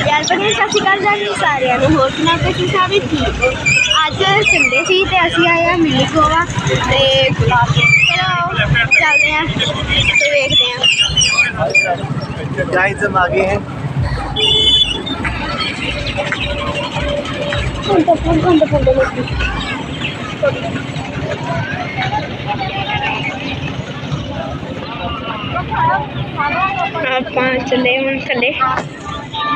ਯਾਰ ਬਣੀ ਸਤਿ ਸ਼੍ਰੀ ਅਕਾਲ ਜੀ ਸਾਰਿਆਂ ਨੂੰ ਹੋਰ ਸੁਣਾ ਤੁਸੀਂ ਸਾਰੇ ਠੀਕ ਹੋ। ਅੱਜ ਸੰਡੇ ਸੀ ਤੇ ਅਸੀਂ ਆਏ ਆ ਮਿੱਲੀ ਗੋਵਾ ਤੇ ਚਲੋ ਚੱਲਦੇ ਆ ਤੇ ਵੇਖਦੇ ਆ। ਗਾਈਸ ਹਮ ਆ ਗਏ ਹੈ ਕੰਟਾ ਕੰਟਾ ਕੰਟਾ ਆਪਾਂ ਚਲੇ ਹੁਣ ਥੱਲੇ।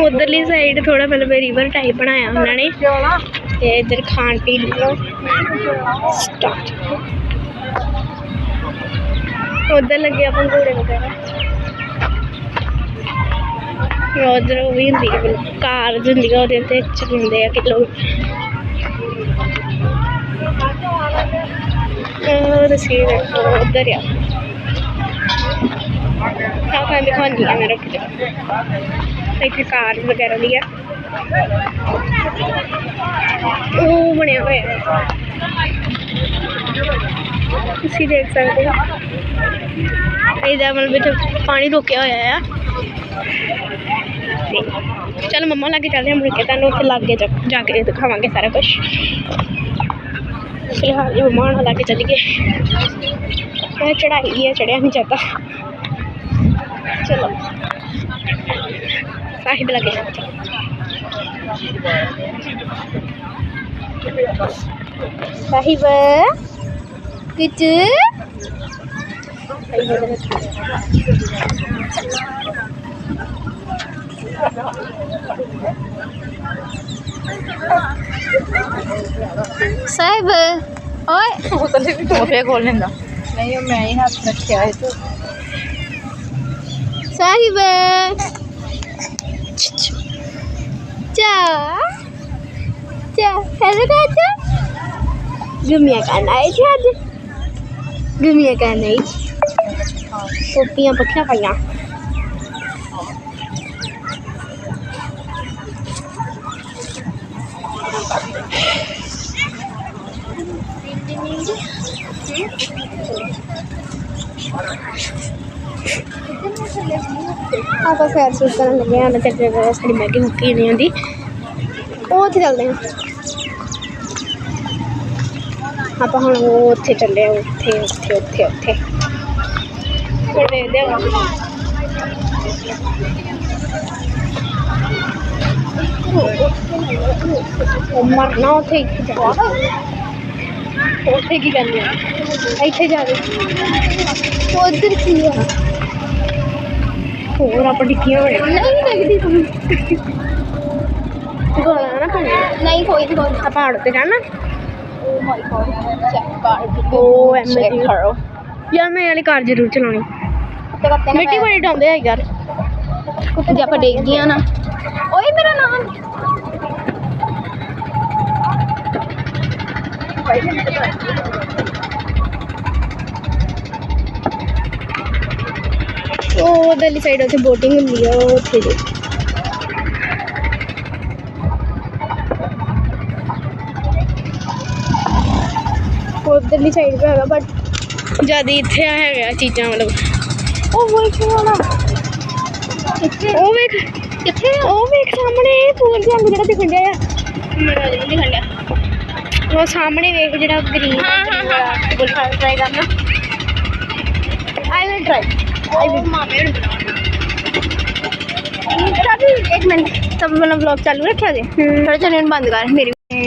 ਉਧਰਲੀ ਸਾਈਡ ਥੋੜਾ ਮਤਲਬ ਰਿਵਰ ਟਾਈਪ ਬਣਾਇਆ ਉਹਨਾਂ ਨੇ। ਤੇ ਇੱਧਰ ਖਾਣ ਪੀਣ ਲੋ ਸਟਾਰਟ ਉਧਰ ਲੱਗੇ ਆਪਾਂ ਘੋੜੇ ਵਗੈਰਾ। ਉਧਰ ਉਹ ਵੀ ਹੁੰਦੀ ਹੈ ਕਾਰ ਹੁੰਦੀ ਆ, ਉਹਦੇ ਉੱਤੇ ਚਲਾਉਂਦੇ ਆ ਕਿ ਲੋਕ। ਉਹ ਸੀ ਉਧਰ ਆ। ਤਾਂ ਮੈਂ ਦਿਖਾਉਂਦੀ ਆ ਮੇਰਾ ਕਿਤੇ ਇੱਥੇ ਕਾਰ ਵਗੈਰਾ ਵੀ ਆ। ਉਹ ਬਣਿਆ ਹੋਇਆ ਹੈ। ਤੁਸੀਂ ਦੇਖ ਸਕਦੇ ਹੋ। ਇਹਦਾ ਮਤਲਬ ਵਿੱਚ ਪਾਣੀ ਰੁਕਿਆ ਹੋਇਆ ਆ। ਤੇ ਚਲ ਮੰਮਾ ਲਾਗੇ ਚੱਲਦੇ ਹਾਂ, ਮੁੜ ਕੇ ਤੁਹਾਨੂੰ ਉੱਥੇ ਲਾਗੇ ਜਾ ਜਾ ਕੇ ਦਿਖਾਵਾਂਗੇ ਸਾਰਾ ਕੁਝ ਫਿਲਹਾਲ ਇਹ ਮੰਮਾ ਨਾਲ ਲਾਗੇ ਚੱਲ ਗਏ ਇਹ ਚੜਾਈ ਹੈ ਚੜਿਆ ਨਹੀਂ ਜਾਂਦਾ ਚਲੋ ਸਾਹਿਬ ਲੱਗੇ ਸਾਹਿਬ ਕਿਚ ਸਾਹਿਬ ਓਏ ਉਹ ਫੇਰ ਖੋਲ ਲੈਂਦਾ ਨਹੀਂ ਉਹ ਮੈਂ ਹੀ ਹੱਥ ਰੱਖਿਆ ਹੈ ਤੂੰ ਸਾਹਿਬ ਚਾ ਚਾ ਹੈਲੋ ਚਾਚਾ। ਗੁਮੀਆਂ ਕਰਨਾ ਹੈ ਜੀ ਅੱਜ। ਗੁਮੀਆਂ ਕਰਨਾ ਹੈ ਟੋਪੀਆਂ ਪੱਖੀਆਂ ਪਾਈਆਂ। ਆਪਾਂ ਫੇਰ ਕਰਨ ਲੱਗੇ ਹਾਂ ਤੇ ਫਿਰ ਸਾਡੀ ਮੈਗੀ ਮੁੱਕੀ ਨਹੀਂ ਆਉਂਦੀ। ਉਹ ਉੱਥੇ ਚੱਲਦੇ ਹਾਂ। ਆਪਾਂ ਹੁਣ ਉਹ ਉੱਥੇ ਚੱਲੇ ਆ ਉੱਥੇ ਉੱਥੇ ਉੱਥੇ ਉੱਥੇ। ਫਿਰ ਦੇਖਦੇ ਹਾਂ ਮਰਨਾ ਉੱਥੇ ਹੀ ਜਾ ਉੱਥੇ ਕੀ ਕਰਨਾ ਇੱਥੇ ਜਾ ਕੇ। ਉਧਰ ਕੀ ਆ? ਹੋਰ ਆਪਾਂ ਡਿੱਕੀਆਂ ਹੋਣੇ ਨਹੀਂ ਲੱਗਦੀ ਤੁਹਾਨੂੰ ਗੋਲਾ ਨਾ ਪਾਣੀ ਨਹੀਂ ਕੋਈ ਨਹੀਂ ਕੋਈ ਆ ਪਹਾੜ ਤੇ ਜਾਣਾ। ਓ ਮਾਈ ਗॉड ਚੈੱਕ ਕਰ ਉਹ ਐਮ ਕਰੋ। ਯਾਰ ਮੈਂ ਵਾਲੀ ਕਾਰ ਜ਼ਰੂਰ ਚਲਾਉਣੀ। ਮਿੱਟੀ ਬੜੀ ਡਾਉਂਦੇ ਆ ਯਾਰ। ਕੁੱਤੇ ਜੇ ਆਪਾਂ ਡੇਗ ਗਈਆਂ ਨਾ। ਓਏ ਮੇਰਾ ਨਾਮ। ਉਹ ਉਧਰਲੀ ਸਾਈਡ ਉੱਥੇ ਬੋਟਿੰਗ ਹੁੰਦੀ ਆ ਉਹ ਉੱਥੇ ਜੀ ਉਧਰਲੀ ਸਾਈਡ ਤੇ ਹੈਗਾ ਬਟ ਜ਼ਿਆਦਾ ਇੱਥੇ ਆ ਹੈਗਾ ਚੀਜ਼ਾਂ ਮਤਲਬ। ਉਹ ਵੇਖ ਵਾਲਾ ਕਿੱਥੇ ਉਹ ਵੇਖ। ਕਿੱਥੇ ਉਹ ਵੇਖ ਸਾਹਮਣੇ ਦੇ ਅੰਗ ਜਿਹੜਾ ਦਿਖਣ ਡਿਆ ਆ। ਮੇਰਾ ਨਹੀਂ ਦਿਖਣ ਡਿਆ। ਉਹ ਸਾਹਮਣੇ ਵੇਖ ਜਿਹੜਾ ਗ੍ਰੀਨ ਹਾਂ ਹਾਂ ਹਾਂ। ਬੁਲ ਟਰਾਈ ਕਰਨਾ ਆਈ ਵਿਲ ਟਰਾਈ ਮਾਮੇ ਚਾਲੂ ਕਰ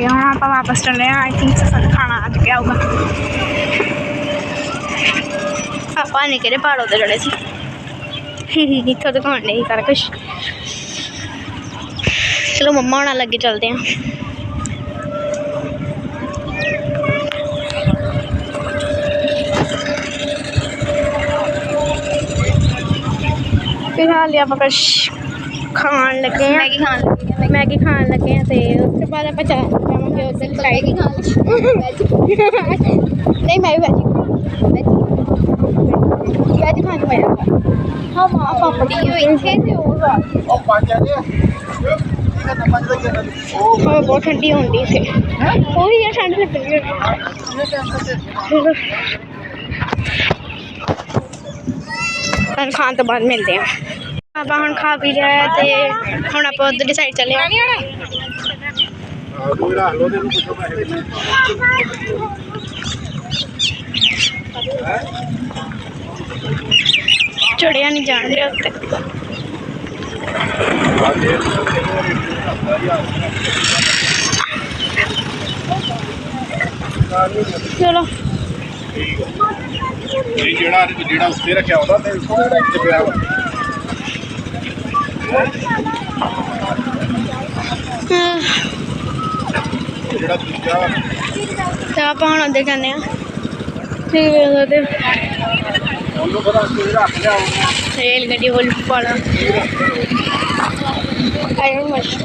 ਹੁਣ ਆਪਾਂ ਵਾਪਸ ਚੱਲੇ ਆ ਆਈ ਥਿੰਕ ਸਾਨੂੰ ਖਾਣਾ ਅੱਜ ਗਿਆ ਹੋਊਗਾ ਆਪਾਂ ਚੜੇ ਸੀ ਹੀ ਹੀ ਇੱਥੋਂ ਦਿਖਾਉਣ ਨਹੀਂ ਸਾਰਾ ਕੁਛ ਚਲੋ ਮੰਮਾ ਹੋਣਾ ਲੱਗੇ ਚੱਲਦੇ ਆ ਫਿਲਹਾਲ ਆਪਾਂ ਕੁਛ ਖਾਣ ਲੱਗੇ ਆ ਮੈਗੀ ਖਾਣ ਲੱਗੀ ਮੈਗੀ ਖਾਣ ਲੱਗੇ ਆ ਤੇ ਉਸ ਤੋਂ ਬਾਅਦ ਆਪਾਂ ਜਾ- ਜਾਵਾਂਗੇ ਉਧਰ ਸਾਈਡ ਕੀ ਖਾਣ ਨਹੀਂ ਮੈਂ ਵੀ ਵੈਜ ਵੈਜ ਖਾਣ ਨੂੰ ਮਜ਼ਾ ਹਾਂ ਮਾਂ ਪਾਪੜੀ ਹੋਈ ਇੱਥੇ ਖਾਣ ਤੋਂ ਬਾਅਦ ਮਿਲਦੇ ਆ। ਆਪਾਂ ਹੁਣ ਖਾ ਪੀ ਲਿਆ ਤੇ ਹੁਣ ਆਪਾਂ ਉਧਰ ਦੀ ਸਾਈਡ ਚੱਲੇ ਆ। ਚੜਿਆ ਨਹੀਂ ਜਾਣ ਰਿਹਾ ਉੱਤੇ। ਆ ਦੇ ਚਲੋ ਇਹ ਜਿਹੜਾ ਜਿਹੜਾ ਉੱਤੇ ਰੱਖਿਆ ਹੁੰਦਾ ਤੇ ਉਹ ਜਿਹੜਾ ਇੱਥੇ ਪਿਆ ਵਾ ਹਾਂ, ਜਿਹੜਾ ਦੂਜਾ ਤੇ ਆਪਾਂ ਹੁਣ ਉੱਧਰ ਜਾਂਦੇ ਆ। ਠੀਕ ਹੈ ਉਹਦੇ ਉਹਨੂੰ ਪਤਾ ਉੱਤੇ ਰੱਖ ਲਿਆ ਉਹਨੇ ਰੇਲ ਗੱਡੀ ਵੱਲ ਪਾਣਾ ਆਇਰਨ ਮਸ਼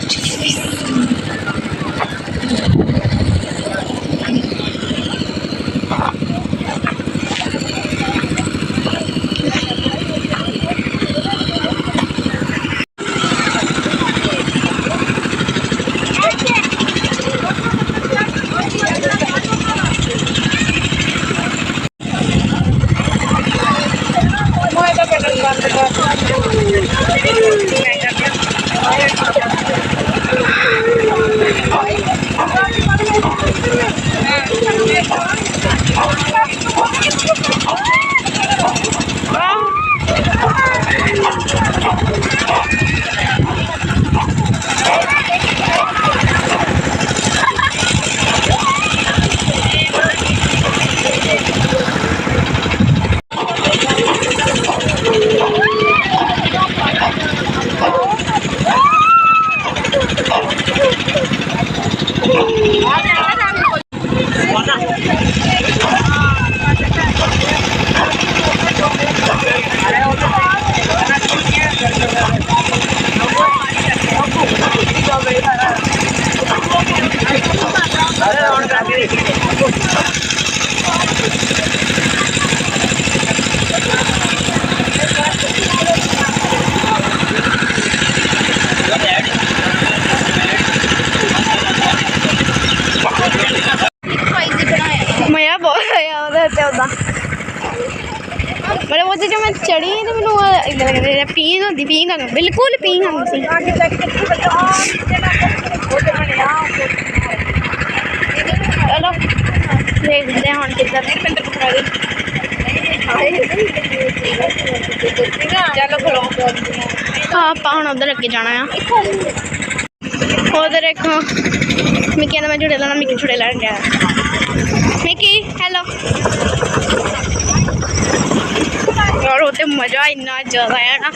ਪੀਂਘ ਹੁੰਦੀ ਪੀਂਘ ਆਉਂਦੀ ਬਿਲਕੁਲ ਪੀਂਘ ਆਉਂਦੀ ਸੀ। ਚਲੋ ਦੇਖਦੇ ਹਾਂ ਹੁਣ ਆਪਾਂ ਹੁਣ ਉਧਰ ਅੱਗੇ ਜਾਣਾ ਆ। ਉਧਰ ਇੱਕ ਮਿੱਕੀ ਕਹਿੰਦਾ ਮੈਂ ਝੂੜੇ ਲੈਣਾ ਮਿੱਕੀ ਝੂੜੇ ਲੈਣ ਗਿਆ ਮਿੱਕੀ ਹੈਲੋ ਯਾਰ ਉਹ ਤੇ ਮਜ਼ਾ ਇੰਨਾ ਜ਼ਿਆਦਾ ਆਇਆ ਨਾ।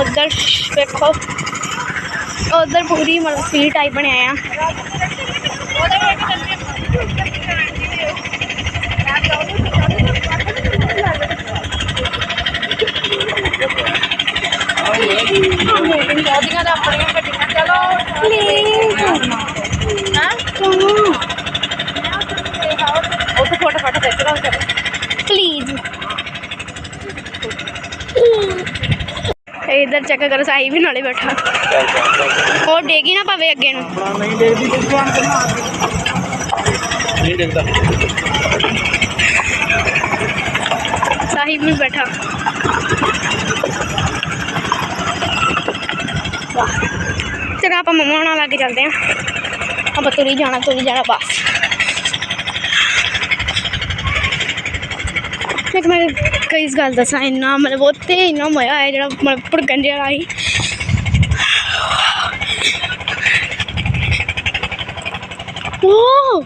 ਉਧਰ ਵੇਖੋ। ਉਧਰ ਪੂਰੀ ਮਤਲਬ ਸੀ ਟਾਈਪ ਬਣਿਆ ਆ। ਉਹਦੀਆਂ ਤਾਂ ਆਪਣੀਆਂ ਗੱਡੀਆਂ ਚਲੋ ਹਾਂ? ਉੱਥੇ ਫੋਟੋ ਫੋਟੋ ਖਿੱਚ ਲਓ ਚਲੋ प्लीज ਇਧਰ ਚੈੱਕ ਕਰੋ ਸਾਈ ਵੀ ਨਾਲੇ ਬੈਠਾ ਉਹ ਡੇਗੀ ਨਾ ਪਵੇ ਅੱਗੇ ਨੂੰ ਨਹੀਂ ਦੇਖਦੀ ਕਿੱਥੇ ਆਂ ਨਹੀਂ ਦੇਖਦਾ ਸਾਹਿਬ ਵੀ ਬੈਠਾ ਵਾਹ ਚਲੋ ਆਪਾਂ ਮੰਮਾ ਨਾਲ ਲੱਗ ਚੱਲਦੇ ਆਂ ਆਪਾਂ ਤੁਰੀ ਜਾਣਾ ਤੁਰੀ ਜਾਣਾ ਬਸ ਇੱਕ ਮੈਂ ਕਈ ਗੱਲ ਦੱਸਾਂ ਇੰਨਾ ਮਤਲਬ ਉੱਥੇ ਇੰਨਾ ਮਜ਼ਾ ਆਇਆ ਜਿਹੜਾ ਮਤਲਬ ਭੜਕਣ ਜਿਹੜਾ ਆਈ ਓ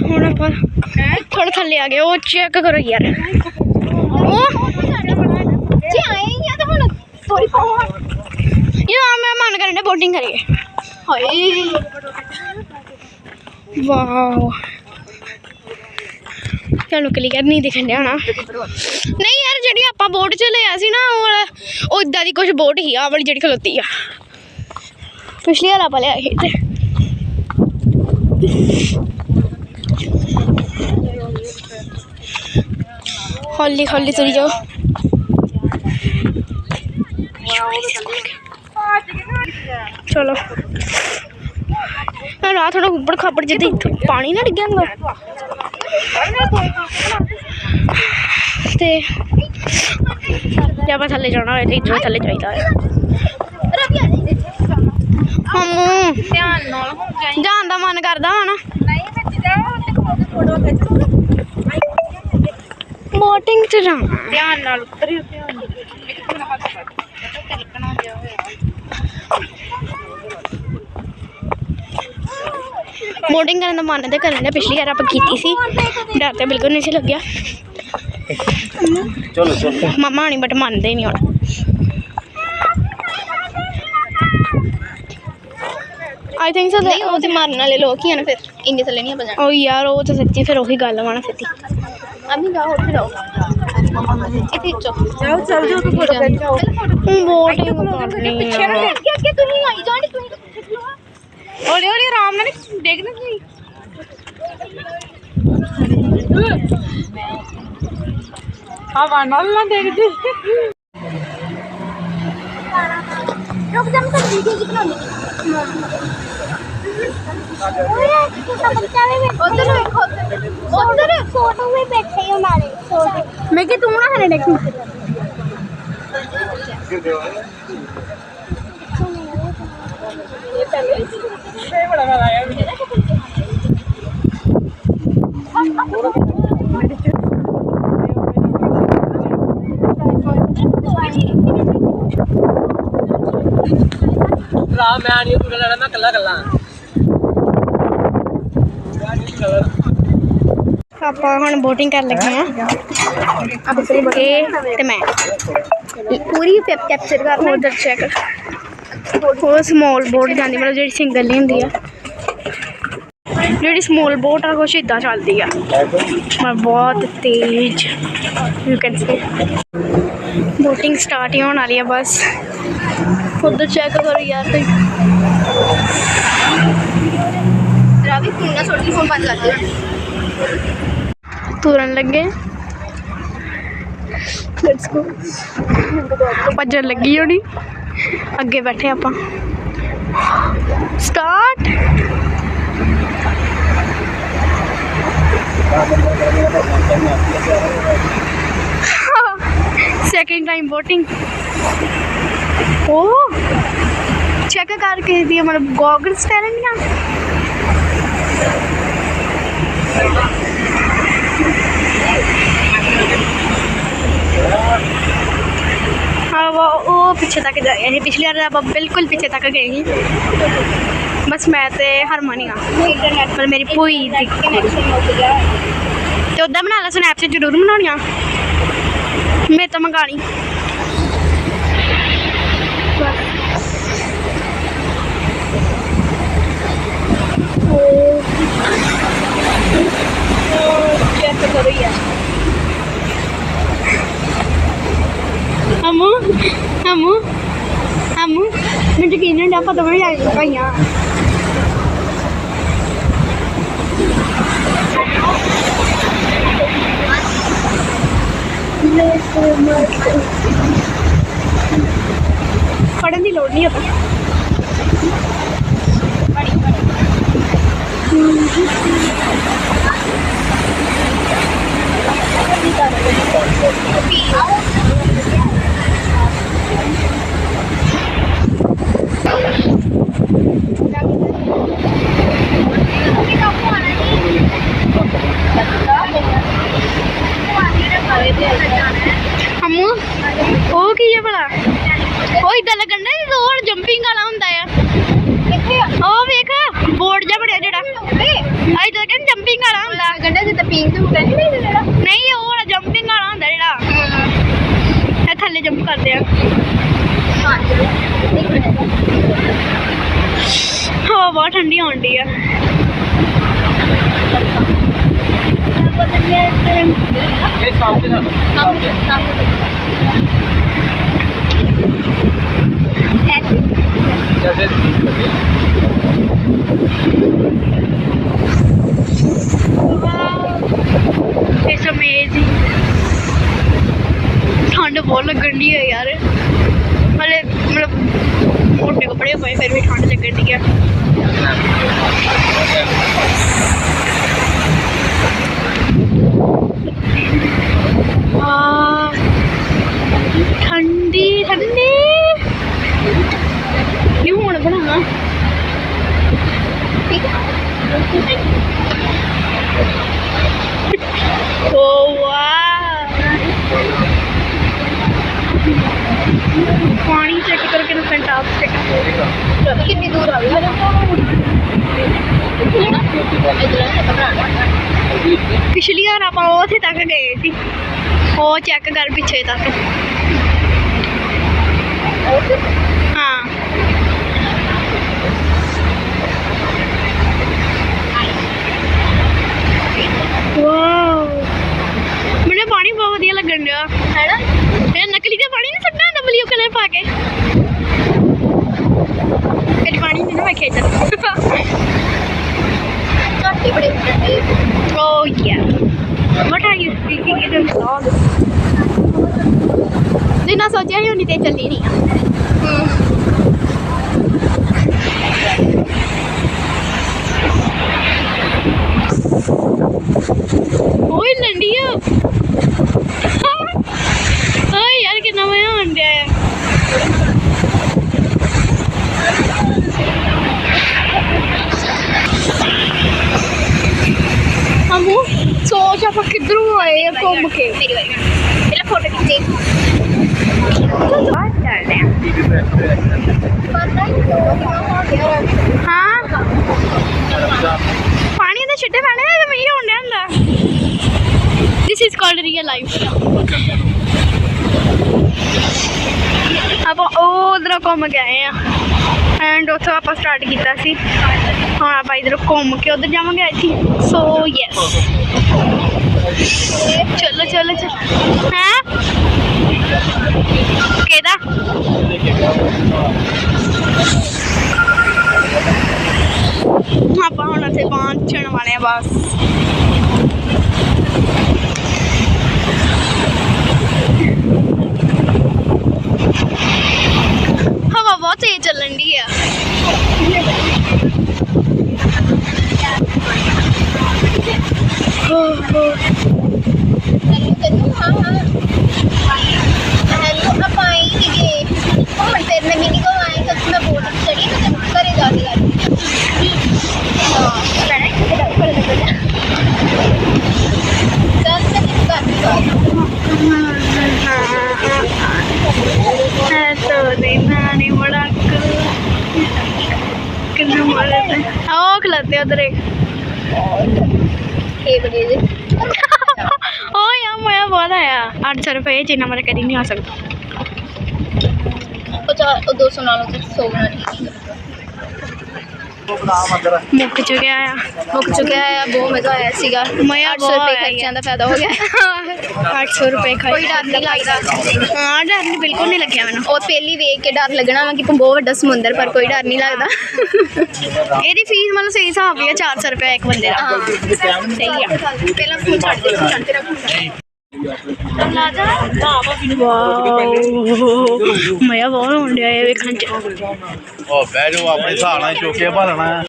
ਹੁਣ ਆਪਾਂ ਥੋੜਾ ਥੱਲੇ ਆ ਗਏ, ਉਹ ਚੈੱਕ ਕਰੋ ਯਾਰ। ਉਹ! ਜੇ ਆਏ ਤਾਂ ਹੁਣ ਥੋੜੀ ਪਾਓ ਯਾਰ ਮੈਂ ਮਨ ਕਰਨ ਡਿਆ ਬੋਟਿੰਗ ਕਰੀਏ। ਹਾਏ ਵਾਓ ਤੁਹਾਨੂੰ ਕਲੀਅਰ ਨਹੀਂ ਦਿਖਣ ਡਿਆ ਨਾ। ਨਹੀਂ ਯਾਰ ਜਿਹੜੀ ਆਪਾਂ ਬੋਟ 'ਚ ਲਿਆ ਸੀ ਨਾ ਉਹ ਵਾਲਾ ਉਹ ਇਦਾਂ ਦੀ ਕੁਝ ਬੋਟ ਹੀ ਆ ਵਾਲੀ ਜਿਹੜੀ ਖਲੋਤੀ ਆ। ਪਿਛਲੀ ਵਾਰ ਆਪਾਂ ਲਿਆ ਸੀ ਤੇ ਹੌਲੀ ਹੌਲੀ ਤੁਰੀ ਜਾਓ। ਚਲੋ। ਆ ਰਾਤ ਥੋੜਾ ਉੱਪਰ ਖਾਪੜ ਜਿੱਦੇ ਪਾਣੀ ਨਾ ਡਿੱਗਿਆ ਹੁੰਦਾ। ਤੇ ਜੇ ਆਪਾਂ ਥੱਲੇ ਜਾਣਾ ਹੋਏ ਤੇ ਇੱਥੋਂ ਥੱਲੇ ਚਾਹੀਦਾ ਹੈ ਰਵੀ ਧਿਆਨ ਨਾਲ ਹੋ ਜਾਈ ਜਾਣ ਦਾ ਮਨ ਕਰਦਾ ਵਾ ਨਹੀਂ ਵਿੱਚ ਜਾ ਤੇ ਫੋਟੋ ਖਿੱਚ ਬੋਟਿੰਗ ਚ ਜਾਣਾ। ਧਿਆਨ ਨਾਲ ਉਤਰੀ ਧਿਆਨ ਨਾਲ ਇੱਕ ਮਿੰਟ ਹੱਥ ਫੜ ਤੇ ਲੱਗਣਾ ਪਿਆ ਹੋਇਆ ਬੋਟਿੰਗ ਕਰਨ ਦਾ ਮਨ ਤੇ ਕਰਨ ਦਾ ਪਿਛਲੀ ਵਾਰ ਆਪਾਂ ਕੀਤੀ ਸੀ। ਡਰ ਤੇ ਬਿਲਕੁਲ ਨਹੀਂ ਸੀ ਲੱਗਿਆ। ਚਲੋ ਚਲੋ। ਮਮਾ ਨਹੀਂ ਬਟ ਮੰਨਦੇ ਨਹੀਂ ਹੁਣ। ਆਈ ਥਿੰਕ ਸੋ ਨਹੀਂ ਉਹ ਤੇ ਮਾਰਨ ਵਾਲੇ ਲੋਕ ਹੀ ਆ ਨਾ ਫਿਰ। ਇੰਨੇ ਥੱਲੇ ਨਹੀਂ ਆਪਾਂ ਜਾਣਾ। ਉਹ ਯਾਰ ਉਹ ਤਾਂ ਸੱਚੀ ਫਿਰ ਉਹੀ ਗੱਲ ਨਾ ਫਿਰ ਅਮੀ ਗਾ ਉੱਥੇ ਜਾਓ ਇੱਥੇ ਚੋ ਜਾਓ ਚੱਲ ਜਾਓ ਤੂੰ ਫੋਟੋ ਖਿਚਾਓ ਹੁਣ ਬੋਟਿੰਗ ਕਰਨੀ ਪਿੱਛੇ ਨਾ ਦੇਖ ਕੇ ਅੱਗੇ ਤੁਸੀਂ ਆਈ ਜਾਣੀ ਤੁਸੀਂ ਹੌਲੀ ਹੌਲੀ ਆਰਾਮ ਨਾਲ ਦੇਖਣਾ ਤੁਸੀਂ। ਹਵਾ ਨਾਲ ਨਾ ਦੇਖਦੀ। ਰੁਕ ਜਾ ਮੈਂ ਵੀਡੀਓ ਦੀ ਬਣਾਉਣੀ ਉਧਰ ਵੇਖੋ ਉਧਰ ਫੋਟੋ ਵੀ ਬੈਠੇ ਹਮਾਰੇ ਫੋਟੋ। ਮੈਂ ਕਿ ਤੂੰ ਨਾ ਹਲੇ ਦੇਖੀ। ਭਰਾ ਮੈਂ ਨਹੀਂ ਤੂੰ ਲੜਾ ਮੈਂ ਕੱਲਾ ਕੱਲਾ ਆਪਾਂ ਹੁਣ ਬੋਟਿੰਗ ਕਰਨ ਲੱਗੇ ਆ ਇਹ ਤੇ ਮੈਂ। ਪੂਰੀ ਕੈਪਚਰ ਕਰਨਾ। ਉਧਰ ਚੈੱਕ ਉਹ ਸਮਾਲ ਬੋਟ ਜਾਂਦੀ ਮਤਲਬ ਜਿਹੜੀ ਸਿੰਗਲ ਨਹੀਂ ਹੁੰਦੀ ਆ। ਜਿਹੜੀ ਸਮਾਲ ਬੋਟ ਆ ਕੁਛ ਇਦਾਂ ਚੱਲਦੀ ਆ। ਪਰ ਬਹੁਤ ਤੇਜ਼ you can see boating start ਹੀ ਹੋਣ ਵਾਲੀ ਆ ਬਸ। ਉਧਰ ਚੈੱਕ ਕਰੋ ਯਾਰ ਤੁਸੀਂ। ਰਾਵੀ ਫੋਨ ਨਾ ਛੋਟੀ ਫੋਨ ਬੰਦ ਕਰ ਦੇ। ਤੁਰਨ ਲੱਗੇ। ਲੈਟਸ ਗੋ ਭੱਜਣ ਲੱਗੀ ਹੋਣੀ। ਅੱਗੇ ਬੈਠੇ ਆਪਾਂ। ਸਟਾਰਟ ਸੈਕਿੰਡ ਟਾਈਮ ਵੋਟਿੰਗ ਓ ਚੈੱਕ ਕਰਕੇ ਦੀ ਮਤਲਬ ਗੋਗਲਸ ਪਹਿਨਣੀਆਂ ਹਾਂ ਉਹ ਉਹ ਪਿੱਛੇ ਤੱਕ ਜਾ ਗਏ ਸੀ ਪਿਛਲੀ ਵਾਰ ਆਪਾਂ ਬਿਲਕੁਲ ਪਿੱਛੇ ਤੱਕ ਗਏ ਸੀ ਬਸ ਮੈਂ ਤੇ ਹਰਮਨੀ ਆ ਪਰ ਮੇਰੀ ਭੂਈ ਦੀ ਤੇ ਉਦਾਂ ਬਣਾ ਲਾ ਸਨੈਪ ਜ਼ਰੂਰ ਬਣਾਉਣੀਆਂ ਮੇਰੇ ਤਾਂ ਮੰਗਾ ਲਈ ਚੈੱਕ ਕਰੋ ਯਾਰ ਅਮੂ ਅਮੂ ਅਮੂ ਮੈਨੂੰ ਯਕੀਨ ਨਹੀਂ ਹੁੰਦਾ ਪਤਾ ਨਹੀਂ ਲੱਗ ਪਾਈਆਂ ਅਮੂ ਉਹ ਕੀ ਹੈ ਭਲਾ? ਉਹ ਇਦਾਂ ਲੱਗਣ ਦਾ ਉਹ ਜੰਪਿੰਗ ਵਾਲਾ ਹੁੰਦਾ ਆ। ਉਹ ਵੇਖ ਬੋਰਡ ਜਿਹਾ ਬਣਿਆ ਜਿਹੜਾ। ਆਈ ਤਾਂ ਕਹਿੰਦੇ ਜੰਪਿੰਗ ਵਾਲਾ ਹੁੰਦਾ। ਗੰਡਾ ਜਿੱਦਾਂ ਨਹੀਂ ਜਿਹੜਾ ਨਹੀਂ ਉਹ ਵਾਲਾ ਜੰਪਿੰਗ ਵਾਲਾ ਹੁੰਦਾ ਜਿਹੜਾ ਇਹ ਥੱਲੇ ਜੰਪ ਕਰਦੇ ਆ ਹਾਂ ਚਲੋ ਇੱਕ ਮਿੰਟ ਹਵਾ ਬਹੁਤ ਠੰਡੀ ਆਉਂਦੀ ਆ। ਇਹ ਸਾਹਮਣੇ ਨਾ ਸਾਹਮਣੇ। ਜੈਸੇ ਇਟਸ ਅਮੇਜ਼ਿੰਗ ਠੰਡ ਬਹੁਤ ਲੱਗਣ ਦੀ ਹੈ ਯਾਰ। ਹਲੇ ਮਤਲਬ ਮੋਟੇ ਕੱਪੜੇ ਪਏ ਫਿਰ ਵੀ ਠੰਡ ਲੱਗਣ ਦੀ ਹੈ ਆ ਠੰਡੀ ਠੰਡੀ ਇਹ ਹੁਣ ਬਣਾਵਾਂ ਠੀਕ ਹੈ ਓ ਵਾਹ ਪਾਣੀ ਚੈੱਕ ਕਰਕੇ ਨਾ ਫੈਂਟਾਸਟਿਕ ਕਿੰਨੀ ਦੂਰ ਆ ਗਈ ਪਿਛਲੀ ਵਾਰ ਆਪਾਂ ਉੱਥੇ ਤੱਕ ਗਏ ਸੀ। ਉਹ ਚੈੱਕ ਕਰ ਪਿੱਛੇ ਤੱਕ। ਹਾਂ। ਵਾਓ ਮੈਨੂੰ ਪਾਣੀ ਬਹੁਤ ਵਧੀਆ ਲੱਗਣ ਡਿਆ। ਹੈਨਾ ਇਹ ਬਲੂ ਕਲਰ ਪਾ ਕੇ। ਇਹ ਪਾਣੀ ਨਹੀਂ ਨਾ ਮੈਂ ਖੇਡਦਾ ਝਾਟੇ ਬੜੇ ਉੱਡਦੇ Oh yeah. What are you speaking in a vlog? ਜਿੰਨਾ ਸੋਚਿਆ ਹੀ ਉਨੀ ਤੇ ਚੱਲੀ ਨਹੀਂ ਆ। ਓਏ ਲੰਡੀਆ ਕਿੰਨਾ ਮਜ਼ਾ ਆਉਂਦਿਆ ਆ। ਹਮੂ ਸੋਚ ਆਪਾਂ ਕਿੱਧਰੋਂ ਆਏ ਆ ਘੁੰਮ ਕੇ? ਮੇਰੀ ਵਾਰੀ ਪਹਿਲਾਂ ਫੋਟੋ ਖਿੱਚੇ। ਬਾਹਰ ਚੱਲਦੇ ਆ? ਪਤਾ ਹੀ ਪਾਣੀ ਦੇ ਛਿੱਟੇ ਪੈਣੇ ਮੀਂਹ ਹੋਣ ਡਿਆ ਹੁੰਦਾ। This is called real life ਆਪਾਂ ਉਹ ਉਧਰੋਂ ਘੁੰਮ ਕੇ ਆ ਐਂਡ ਉੱਥੋਂ ਆਪਾਂ ਸਟਾਰਟ ਕੀਤਾ ਸੀ। ਹੁਣ ਆਪਾਂ ਇਧਰੋਂ ਘੁੰਮ ਕੇ ਉਧਰ ਜਾਵਾਂਗੇ ਆਈ ਥਿੰਕ ਸੋ ਯੈਸ ਚਲੋ ਚਲੋ ਚਲੋ। ਹੈ? ਕਿਹਦਾ? ਆਪਾਂ ਹੁਣ ਉੱਥੇ ਪਹੁੰਚਣ ਵਾਲੇ ਆ ਬਸ ਹਵਾ ਬਹੁਤ ਤੇਜ਼ ਚੱਲਣ ਦੀ ਆ ਹੈਲੋ ਤੈਨੂੰ ਹਾਂ ਹਾਂ ਹੈਲੋ ਆਪਾਂ ਆਈ ਸੀਗੇ ਘੁੰਮਣ ਫਿਰ ਮੈਂ ਮਿਨੀ ਕੋਲ ਆਈ ਤਾਂ ਮੈਂ ਬੋਟ ਚੜੀ ਤਾਂ ਤੈਨੂੰ ਘਰੇ ਜਾ ਕੇ ਆਈ ਹਾਂ ਭੈਣੇ ਕਿੱਥੇ ਜਾ ਕੇ ਲੱਗਦਾ ਚੱਲ ਤੇ ਤੈਨੂੰ ਘਰ ਹੈ ਤੋ ਦੇਨਾ ਨਹੀਂ ਬੜਾ ਕਿੰਨਾ ਮਾਰੇ ਤੇ ਆਹ ਖਲਤੇ ਉਧਰ ਇੱਕ ਇਹ ਬੜੇ ਦੇ ਓ ਯਾ ਮੈਂ ਬਹੁਤ ਆਇਆ 800 ਰੁਪਏ ਜਿੰਨਾ ਮੇਰਾ ਕਦੀ ਨਹੀਂ ਆ ਸਕਦਾ ਉਹ ਚਾ ਉਹ 200 ਨਾਲੋਂ ਤੇ 100 ਬਣਾ ਲਈ ਉਹ ਬਣਾ ਮੰਦਰ ਮੁੱਕ ਚੁੱਕਿਆ ਆ। ਮੁੱਕ ਚੁੱਕਿਆ ਹੈ ਬਹੁਤ ਮਜ਼ਾ ਆਇਆ ਸੀਗਾ। ਮਜ਼ਾ 800 ਬਹੁਤ ਰੁਪਏ ਖਰਚਿਆਂ ਦਾ ਫਾਇਦਾ ਹੋ ਗਿਆ। 800 ਰੁਪਏ ਖਾਈ ਕੋਈ ਡਰ ਨਹੀਂ ਲੱਗਦਾ। ਹਾਂ ਡਰ ਨਹੀਂ ਬਿਲਕੁਲ ਨਹੀਂ ਲੱਗਿਆ ਮੈਨੂੰ। ਉਹ ਪਹਿਲੀ ਵੇਖ ਕੇ ਡਰ ਲੱਗਣਾ ਵਾ ਕਿ ਬਹੁਤ ਵੱਡਾ ਸਮੁੰਦਰ ਪਰ ਕੋਈ ਡਰ ਨਹੀਂ ਲੱਗਦਾ। ਇਹਦੀ ਫੀਸ ਮਤਲਬ ਸਹੀ ਹਿਸਾਬ ਹੀ ਆ 400 ਰੁਪਏ ਇੱਕ ਬੰਦੇ ਦਾ। ਸਹੀ ਆ। ਪਹਿਲਾਂ ਫੋਨ ਛੱਡ ਦੇ ਛੱਡ ਤੇ ਮਜ਼ਾ ਬਹੁਤ ਆਉਣ ਡਿਆ ਇਹ ਵੇਖਣ ਚ। ਉਹ ਬਹਿ ਜਾਓ ਆਪਣੇ ਹਿਸਾਬ ਨਾਲ ਚੋਕੇ ਭਰਨਾ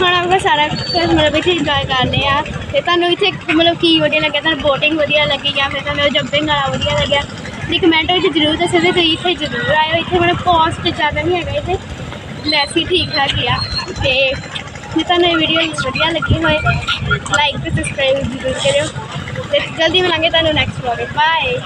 ਹੁਣ ਆਪਾਂ ਸਾਰਾ ਕੁਝ ਮਤਲਬ ਇੱਥੇ ਇੰਜੋਏ ਕਰਨੇ ਆ। ਤੇ ਤੁਹਾਨੂੰ ਇੱਥੇ ਮਤਲਬ ਕੀ ਵਧੀਆ ਲੱਗਿਆ? ਤੁਹਾਨੂੰ ਬੋਟਿੰਗ ਵਧੀਆ ਲੱਗੀ ਜਾਂ ਫਿਰ ਤੁਹਾਨੂੰ ਜੰਪਿੰਗ ਵਾਲਾ ਵਧੀਆ ਲੱਗਿਆ? ਦੀ ਕਮੈਂਟ ਵਿੱਚ ਜ਼ਰੂਰ ਦੱਸੋ ਤੇ ਤੁਸੀਂ ਇੱਥੇ ਜ਼ਰੂਰ ਆਇਓ। ਇੱਥੇ ਮਤਲਬ ਕੋਸਟ ਜ਼ਿਆਦਾ ਨਹੀਂ ਹੈਗਾ। ਇੱਥੇ ਲੈਸ ਠੀਕ ਠਾਕ ਹੀ ਆ। ਤੇ ਜੇ ਤੁਹਾਨੂੰ ਇਹ ਵੀਡੀਓ ਵਧੀਆ ਲੱਗੀ ਹੋਏ। ਲਾਈਕ ਤੇ ਸਬਸਕ੍ਰਾਈਬ ਜ਼ਰੂਰ ਕਰਿਓ। ਤੇ ਜਲਦੀ ਮਿਲਾਂਗੇ ਤੁਹਾਨੂੰ ਨੈਕਸਟ ਵਲੌਗ ਬਾਏ